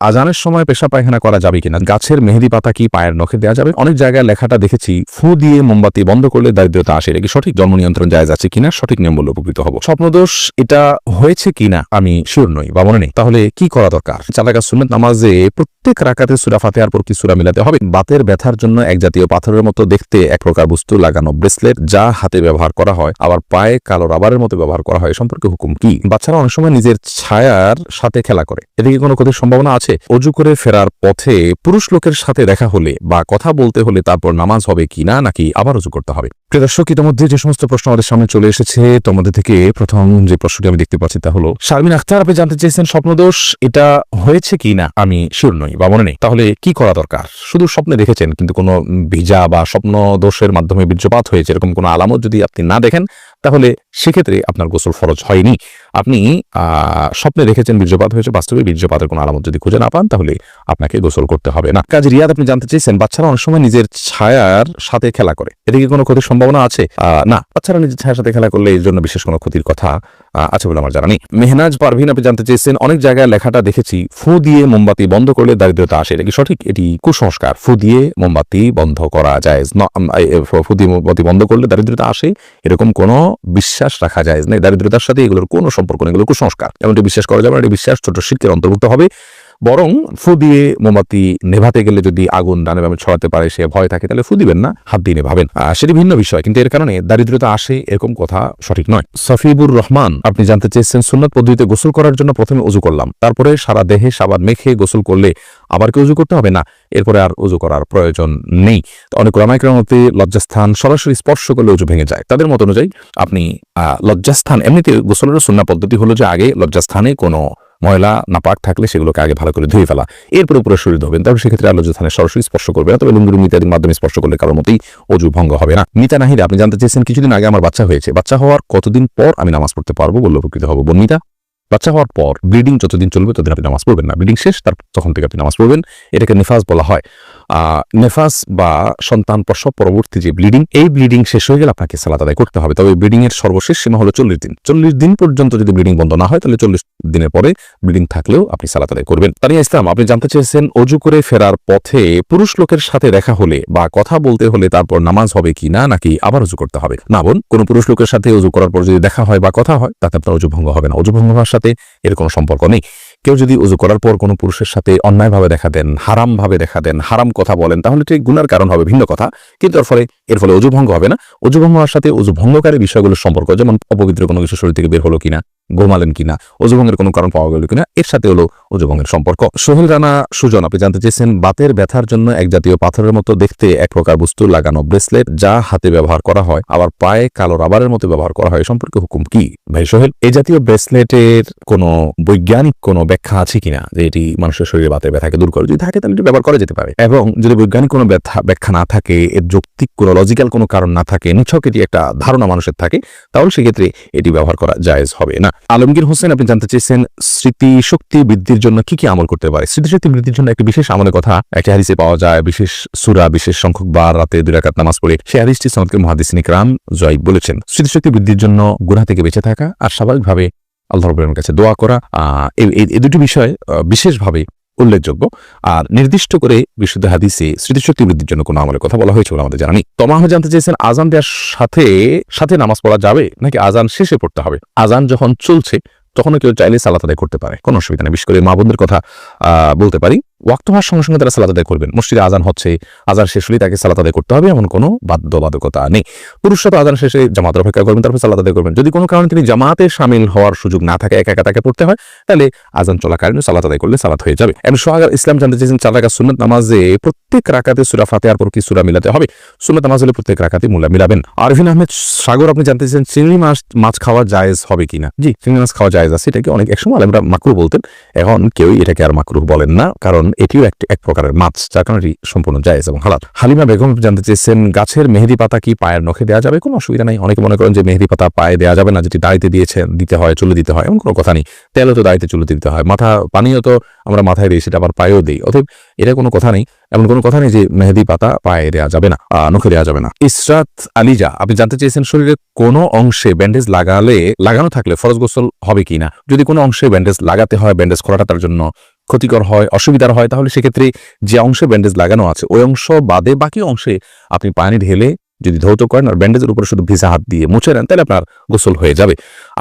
আজানের সময় পেশা পায়খানা করা যাবে কিনা? গাছের মেহেদি পাতা কি পায়ের নখে দেওয়া যাবে? অনেক জায়গায় লেখাটা দেখেছি, ফু দিয়ে মোমবাতি বন্ধ করলে দারিদ্রতা আসে। এটা কি সঠিক? জন্ম নিয়ন্ত্রণ যায় যাচ্ছে কিনা? সঠিক নিয়ম বলে উপকৃত হব। স্বপ্নদোষ, এটা হয়েছে কিনা? আমি শিওর নই বা মনে নেই। তাহলে কি করা দরকার? চালাকা সুন্নত নামাজে প্রত্যেক রাকাতে সুরা ফাতেহার পর কি সুরা মিলাতে হবে? বাতের ব্যথার জন্য এক জাতীয় পাথরের মতো দেখতে এক প্রকার বস্তু, লাগানো ব্রেসলেট যা হাতে ব্যবহার করা হয়, আবার পায়ে কালো রাবারের মতো ব্যবহার করা হয়। সম্পর্কে হুকুম কি? বাচ্চারা অনেক সময় নিজের ছায়ার সাথে খেলা করে। এদিকে কোনো ক্ষতির সম্ভাবনা আছে? অজু করে ফেরার পথে পুরুষ লোকের সাথে দেখা হলে বা কথা বলতে হলে তারপর নামাজ হবে কি না নাকি আবার অজু করতে হবে? দর্শক, ইতিমধ্যে যে সমস্ত প্রশ্ন আমাদের সামনে চলে এসেছে তোমাদের থেকে প্রথম যে প্রশ্নটি আমি দেখতে পাচ্ছি তা হলো, শারমিন আখতার, আপনি জানতে চেয়েছেন স্বপ্নদোষ, এটা হয়েছে কি না? আমি শিওর নই, বা মনে নেই। তাহলে কি করা দরকার? শুধু স্বপ্নে দেখেছেন, কিন্তু কোনো ভিজা বা স্বপ্নদোষের মাধ্যমে বীর্যপাত হয়েছে, এরকম কোনো আলামত যদি আপনি না দেখেন, তাহলে সেক্ষেত্রে আপনার গোসল ফরজ হয়নি। আপনি স্বপ্নে দেখেছেন বীর্যপাত হয়েছে, বাস্তবে বীর্যপাতের কোনো আলামত যদি খুঁজে না পান, তাহলে আপনাকে গোসল করতে হবে না। কাজে রিয়াদ, আপনি জানতে চাইছেন বাচ্চারা অনেক সময় নিজের ছায়ার সাথে খেলা করে। এদিকে কোনো ক্ষতির সম্ভাবনা আছে? না। বাচ্চারা নিজের ছায়ার সাথে খেলা করলে এর জন্য বিশেষ কোনো ক্ষতির কথা আছে বলে আমার জানা নেই। মেহনাজ পারভিন, আপনি জানতে চেয়েছেন, অনেক জায়গায় লেখাটা দেখেছি, ফু দিয়ে মোমবাতি বন্ধ করলে দারিদ্রতা আসে, এটা কি সঠিক? এটি কুসংস্কার। ফু দিয়ে মোমবাতি বন্ধ করা যায় ফু দিয়ে মোমবাতি বন্ধ করলে দারিদ্রতা আসে, এরকম কোনো বিশ্বাস রাখা যায় না দারিদ্রতার সাথে এগুলোর কোনো সম্পর্ক নেই, এগুলো কুসংস্কার। এমনটি বিশ্বাস করা যাবে না, এটি বিশ্বাস ছোট শিল্পের অন্তর্ভুক্ত হবে। বরং ফু দিয়ে মোমবাতি নেভাতে গেলে যদি আগুন ডানে বামে ছড়াতে পারে, সে ভয় থাকে, তাহলে ফু দিবেন না, হাত দিয়ে নেভাবেন। সেটি ভিন্ন বিষয়, কিন্তু এর কারণে দারিদ্রতা আসে এরকম কথা সঠিক নয়। সফিবুর রহমান, আপনি জানতে চেয়েছেন সুন্নত পদ্ধতিতে গোসল করার জন্য প্রথমে উজু করলাম। তারপরে সারা দেহে সাবান মেখে গোসল করলে আবার কি উজু করতে হবে? না, এরপরে আর উজু করার প্রয়োজন নেই। অনেক রামাইক্রামতে লজ্জাস্থান সরাসরি স্পর্শ করলে উজু ভেঙে যায়। তাদের মত অনুযায়ী আপনি লজ্জাস্থান, এমনিতে গোসলের সুন্না পদ্ধতি হলো যে আগে লজ্জাস্থানে কোনো ময়লা নাপাক থাকলে সেগুলোকে আগে ভালো করে ধুয়ে ফেলা। এরপরে উপরে শরীর ধোবেন। তারপর সেক্ষেত্রে আলোচ স্থানে সরাসরি স্পর্শ করবে না, তবে লুঙ্গুরু মিতাদির মাধ্যমে স্পর্শ করলে কারোর মতেই অজু ভঙ্গ হবে না। মিতা নাহিদ, আপনি জানতে চেয়েছেন, কিছুদিন আগে আমার বাচ্চা হয়েছে। বাচ্চা হওয়ার কতদিন পর আমি নামাজ পড়তে পারব বললে উপকৃত হব। বন্মিতা বাচ্চা হওয়ার পর, ব্লিডিং যতদিন চলবে ততদিন আপনি নামাজ পড়বেন না। ব্লিডিং শেষ, তার তখন থেকে আপনি নামাজ পড়বেন। এটাকে নিফাজ বলা হয়। নেফাস বা সন্তান প্রসব পরবর্তী যে ব্লিডিং, এই ব্লিডিং শেষ হয়ে গেলে আপনাকে সালাত আদায় করতে হবে। তবে ব্লিডিং এর সর্বশেষ সীমা হলো চল্লিশ দিন। চল্লিশ দিন পর্যন্ত যদি ব্লিডিং বন্ধ না হয়, তাহলে চল্লিশ দিনের পরে ব্লিডিং থাকলেও আপনি সালাত আদায় করবেন। তানিয়া ইসলাম, আপনি জানতে চেয়েছেন অজু করে ফেরার পথে পুরুষ লোকের সাথে দেখা হলে বা কথা বলতে হলে তারপর নামাজ হবে কি না, নাকি আবার অজু করতে হবে? না বোন, কোন পুরুষ লোকের সাথে অজু করার পর যদি দেখা হয় বা কথা হয়, তাতে আপনার অজু ভঙ্গ হবে না। অজু ভঙ্গ হওয়ার সাথে এর কোনো সম্পর্ক নেই। কেউ যদি উজু করার পর কোনো পুরুষের সাথে অন্যায়ভাবে দেখা দেন হারাম ভাবে দেখা দেন, হারাম কথা বলেন, তাহলে ঠিক গুনার কারণ হবে ভিন্ন কথা। কিন্তু এর ফলে এর ফলে অজু ভঙ্গ হবে না। অজু ভঙ্গ হওয়ার সাথে অজু ভঙ্গকারী বিষয়গুলোর সম্পর্ক, যেমন অপবিত্র কোনো কিছু শরীর থেকে বের হলো কিনা, ঘুমালেন কিনা অজুভঙ্গের কোনো কারণ পাওয়া গেল কিনা, এর সাথে হলো অজুভঙ্গের সম্পর্ক। সোহেল রানা, সুজন, আপনি জানতে চেয়েছেন, বাতের ব্যথার জন্য এক জাতীয় পাথরের মতো দেখতে এক প্রকার বস্তু, লাগানো ব্রেসলেট, যা হাতে ব্যবহার করা হয়, আবার পায়ে কালো রাবারের মতো ব্যবহার করা হয়। সম্পর্কে হুকুম কি? ভাই সোহেল, এই জাতীয় ব্রেসলেটের কোনো বৈজ্ঞানিক কোনো ব্যাখ্যা আছে কিনা যে এটি মানুষের শরীরে বাতের ব্যথাকে দূর করে, যদি থাকে তাহলে এটি ব্যবহার করা যেতে পারে। এবং যদি বৈজ্ঞানিক কোনো ব্যথা ব্যাখ্যা না থাকে, এর যৌক্তিক কোনো লজিক্যাল কোনো কারণ না থাকে, নিছক এটি একটা ধারণা মানুষের থাকে, তাহলে সেক্ষেত্রে এটি ব্যবহার করা জায়েজ হবে না। আলমগীর হোসেন, আপনি জানতে চেয়েছেন স্মৃতি শক্তি বৃদ্ধির জন্য কি কি আমল করতে পারে। স্মৃতিশক্তি বৃদ্ধির জন্য একটি বিশেষ আমলের কথা একটি হাদিসে পাওয়া যায়, বিশেষ সুরা, বিশেষ সংখ্যক বার রাতে দুই রাকাত নামাজ পড়ে। সেই হাদিসটি সনদকে মহাদিসিন ইকরাম জয়ীব বলেছেন। স্মৃতিশক্তি বৃদ্ধির জন্য গুনাহ থেকে বেঁচে থাকা আর স্বাভাবিকভাবে আল্লাহ রবের কাছে দোয়া করা এই দুটি বিষয় বিশেষভাবে উল্লেখযোগ্য। আর নির্দিষ্ট করে বিশুদ্ধ হাদিসে স্মৃতিশক্তি বৃদ্ধির জন্য কোনো আমলের কথা বলা হয়েছে বলে আমাদের জানা নেই। তমাহ জানতে চেয়েছেন আজান দেওয়ার সাথে সাথে নামাজ পড়া যাবে নাকি আজান শেষে পড়তে হবে? আজান যখন চলছে, তখনও কেউ চাইলে সালাত আদায় করতে পারে, কোনো অসুবিধা নেই। বিশেষ করে মা বোনদের কথা বলতে পারি। ওয়াক্ত হওয়ার সঙ্গে সঙ্গে তারা সালাত আদায় করবেন। মসজিদে আজান হচ্ছে আজান শেষ হলেই তাকে সালাত আদায় করতে হবে, এমন কোনো বাধ্যবাধকতা নেই। পুরুষরা তো আজান শেষে জামাত অপেক্ষা করবেন, তারপর সালাত আদায় করবেন। যদি কোনো কারণে তিনি জামাতে সামিল হওয়ার সুযোগ না থাকে, একা একা তাকে পড়তে হয়, তাহলে আজান চলাকালীন সালাত আদায় করলে সালাত হয়ে যাবে। এমন সোহাগার ইসলাম জানতে চেয়েছেন, চার রাকাত সুন্নত নামাজে প্রত্যেক রাকাতে সুরা ফাতেহার পর কি সুরা মিলাতে হবে? সুন্নত নামাজ হলে প্রত্যেক রাকাতে মুলা মিলাবেন। আরফিন আহমেদ সাগর, আপনি জানতে চেয়েছেন, চিংড়ি মাছ মাছ খাওয়া জায়েজ হবে কিনা? জি, চিংড়ি মাছ খাওয়া জায়েজ আছে, এটাকে অনেক একসময় আমরা মাকরু বলতেন। এখন কেউই এটাকে আর মাকরু বলেন না, কারণ এটিও একটি এক প্রকারের মাছ, যার কারণে এটি সম্পূর্ণ জায়েজ এবং হালাল। হালিমা বেগম জানতে চেয়েছেন, গাছের মেহেদি পাতা কি পায়ের নখে দেওয়া যাবে? কোনো অসুবিধা নেই। অনেকে মনে করেন যে মেহেদি পাতা পায়ে দেওয়া যাবে না, যেটি দাড়িতে দিয়েছে, দিতে হয়, চুলে দিতে হয়, এমন কোনো কথা নেই। তেলও তো দাড়িতে চুলে দিতে হয়। মাথা পানিও তো আমরা মাথায় দিই, সেটা আবার পায়েও দিই। অতএব এটা কোনো কথা নেই। এমন কোনো কথা নেই যে মেহেদি পাতা পায়ে দেওয়া যাবে না নখে দেওয়া যাবে না। ইসরাত আলিজা, আপনি জানতে চেয়েছেন শরীরের কোনো অংশে ব্যান্ডেজ লাগালে, লাগানো থাকলে ফরজ গোসল হবে কিনা? যদি কোনো অংশে ব্যান্ডেজ লাগাতে হয়, ব্যান্ডেজ করাটা তার জন্য ক্ষতিকর হয়, অসুবিধার হয়, তাহলে সেক্ষেত্রে যে অংশে ব্যান্ডেজ লাগানো আছে, ওই অংশ বাদে বাকি অংশে আপনি পানি ঢেলে যদি ধৌত করেন আর ব্যান্ডেজের উপরে শুধু ভিজা হাত দিয়ে মুছে নেন, তাহলে আপনার গোসল হয়ে যাবে।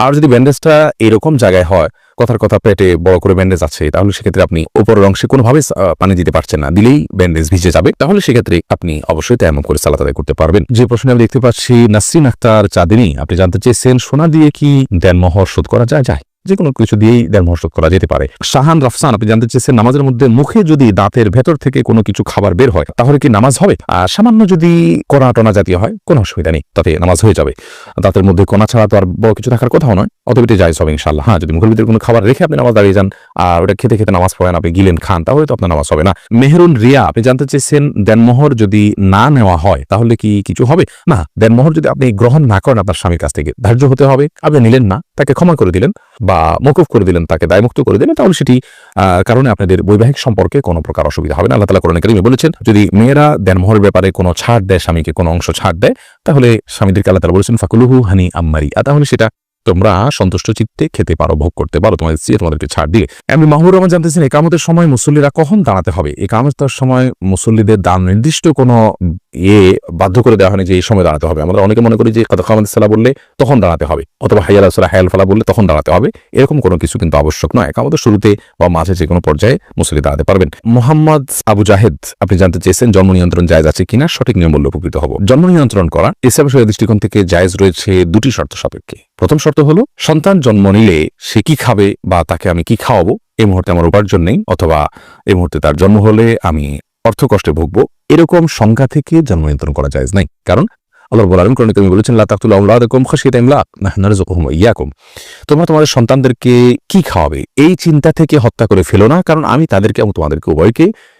আর যদি ব্যান্ডেজটা এরকম জায়গায় হয়, কথার কথা পেটে বড় করে ব্যান্ডেজ আছে, তাহলে সেক্ষেত্রে আপনি উপরের অংশে কোনোভাবে পানি দিতে পারছেন না, দিলেই ব্যান্ডেজ ভিজে যাবে, তাহলে সেক্ষেত্রে আপনি অবশ্যই তেমন করে সালাত আদায় করতে পারবেন। যে প্রশ্নে আমি দেখতে পাচ্ছি, নাসরিন আক্তার চাঁদিনী, আপনি জানতে চেয়েছেন, সোনা দিয়ে কি দেনমোহর শোধ করা যায়? যায়। যে কোনো কিছু দিয়েই দেন শোধ করা যেতে পারে। শাহান রফসান, আপনি জানতে চেয়েছেন, নামাজের মধ্যে মুখে যদি দাঁতের ভেতর থেকে কোনো কিছু খাবার বের হয়, তাহলে কি নামাজ হবে? আর সামান্য যদি কোনা টনা জাতীয় হয়, কোনো অসুবিধা নেই, তাতে নামাজ হয়ে যাবে। দাঁতের মধ্যে কোনা ছাড়া তো আর বড় কিছু থাকার কথাও নয়। অতএব এটি জায়জ হবে ইনশাল্লাহ হ্যাঁ যদি মুখের ভিতরে কোনো খাবার রেখে আপনি নামাজ দাঁড়িয়ে যান, আর ওটা খেতে খেতে নামাজ পড়েন, আপনি গিলেন খান, তাহলে তো আপনার নামাজ হবে না। মেহরুন রিয়া, আপনি জানতে চেয়েছেন দেনমোহর যদি না নেওয়া হয়, তাহলে কি কিছু হবে? না, দেনমোহর যদি আপনি গ্রহণ না করেন আপনার স্বামীর কাছ থেকে, ধার্য হতে হবে। আপনি নিলেন না, তাকে ক্ষমা করে দিলেন, বা মকুফ করে দিলেন, তাকে দায়মুক্ত করে দিলেন, তাহলে সেটি কারণে আপনাদের বৈবাহিক সম্পর্কে কোনো প্রকার অসুবিধা হবে না। আল্লাহ তালা কোরআন কারিমে বলেছেন, যদি মেয়েরা দেনমোহরের ব্যাপারে কোনো ছাড় দেয়, স্বামীকে কোনো অংশ ছাড় দেয়, তাহলে স্বামীদেরকে আল্লাহ তালা বলেছেন, ফাকুলুহু হানি আম্মারি তাহলে সেটা তোমরা সন্তুষ্ট চিত্তে খেতে পারো, ভোগ করতে পারো। তোমাদের স্ত্রী তোমাদেরকে ছাড় দিয়ে এমনি মাহবুর রহমান জানতেছেন একামতের সময় মুসল্লিরা কখন দাঁড়াতে হবে? একামতের সময় মুসল্লিদের দান নির্দিষ্ট কোনো ইয়ে বাধ্য করে দেওয়া হয়নি যে এই সময় দাঁড়াতে হবে। আমরা অনেকে মনে করি যে খামাদ সালা বললে তখন দাঁড়াতে হবে, অথবা হাইয়াল সালা হায়াল ফালা বললে তখন দাঁড়াতে হবে। এরকম কোনো কিছু কিন্তু আবশ্যক নয়। একামতের শুরুতে বা মাঝে যে কোনো পর্যায়ে মুসল্লি দাঁড়াতে পারবেন। মোহাম্মদ আবু জাহেদ, আপনি জানতে চেয়েছেন জন্ম নিয়ন্ত্রণ জায়জ আছে কিনা? সঠিক নিয়ম বললে উপকৃত হব। জন্ম নিয়ন্ত্রণ করা ইসলাম শরীয়ত দৃষ্টিকোণ থেকে জায়েজ রয়েছে দুটি শর্ত সাপেক্ষে। প্রথম শর্ত হলো, সন্তান জন্ম নিলে সে কি খাবে বা তাকে আমি কি খাওয়াবো? এই মুহূর্তে আমার উপার্জন নেই, অথবা এই মুহূর্তে তার জন্ম হলে আমি অর্থ কষ্টে ভুগবো, এরকম সংখ্যা থেকে জন্ম নিয়ন্ত্রণ করা যায় নাই। কারণ আল্লাহ বলার তুমি বলেছেন তোমরা তোমাদের সন্তানদেরকে কি খাওয়াবে? এই চিন্তা থেকে হত্যা করে ফেলো না, কারণ আমি তাদেরকে এবং তোমাদেরকে উভয়কে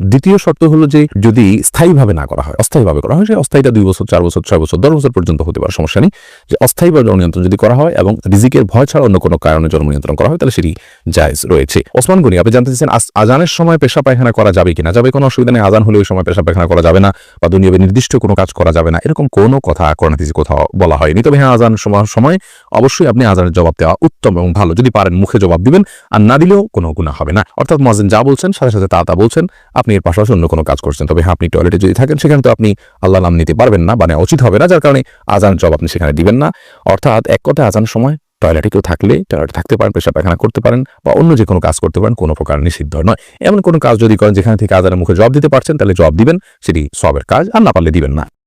দ্বিতীয় শর্ত হলো যে যদি স্থায়ীভাবে না করা হয়, অস্থায়ীভাবে করা হয় সে অস্থায়ীটা দুই বছর, চার বছর, ছয় বছর, দশ বছর পর্যন্ত হতে পারে, সমস্যা নেই। যে অস্থায়ীভাবে জন্ম নিয়ন্ত্রণ যদি করা হয় এবং রিজিকের ভয় ছাড়া অন্য কোনো কারণে জন্ম নিয়ন্ত্রণ করা হয়, তাহলে সেটি জায়েজ রয়েছে। ওসমান গনি, আপনি জানতে চাইছেন আজানের সময় পেশা পায়খানা করা যাবে কিনা? যাবে কোনো অসুবিধা নেই, আজান হলে ওই সময় পেশা পায়খানা করা যাবে না বা দুনিয়াবে নির্দিষ্ট কোনো কাজ করা যাবে না, এরকম কোনো কথা করোনাতিজি কোথাও বলা হয়নি। তবে হ্যাঁ আজান সময় অবশ্যই আপনি আজানের জবাব দেওয়া উত্তম এবং ভালো। যদি পারেন মুখে জবাব দিবেন, আর না দিলেও কোনো গুণা হবে না। অর্থাৎ মজেন যা বলছেন, সাথে সাথে তা তা বলছেন। আপনি এর পাশাপাশি অন্য কোনো কাজ করছেন। তবে হ্যাঁ আপনি টয়লেটে যদি থাকেন, সেখানে তো আপনি আল্লাহ নাম নিতে পারবেন না মানে উচিত হবে না, যার কারণে আজান জব আপনি সেখানে দিবেন না। অর্থাৎ এক কথা আজান সময় টয়লেটে কেউ থাকলে টয়লেটে থাকতে পারেন পেশা পায়খানা করতে পারেন, বা অন্য যে কোনো কাজ করতে পারেন, কোনো প্রকার নিষিদ্ধ নয়। এমন কোনো কাজ যদি করেন, যেখানে থেকে আজানের মুখে জব দিতে পারছেন, তাহলে জব দিবেন, সেটি সবের কাজ, আর না পারলে দিবেন না।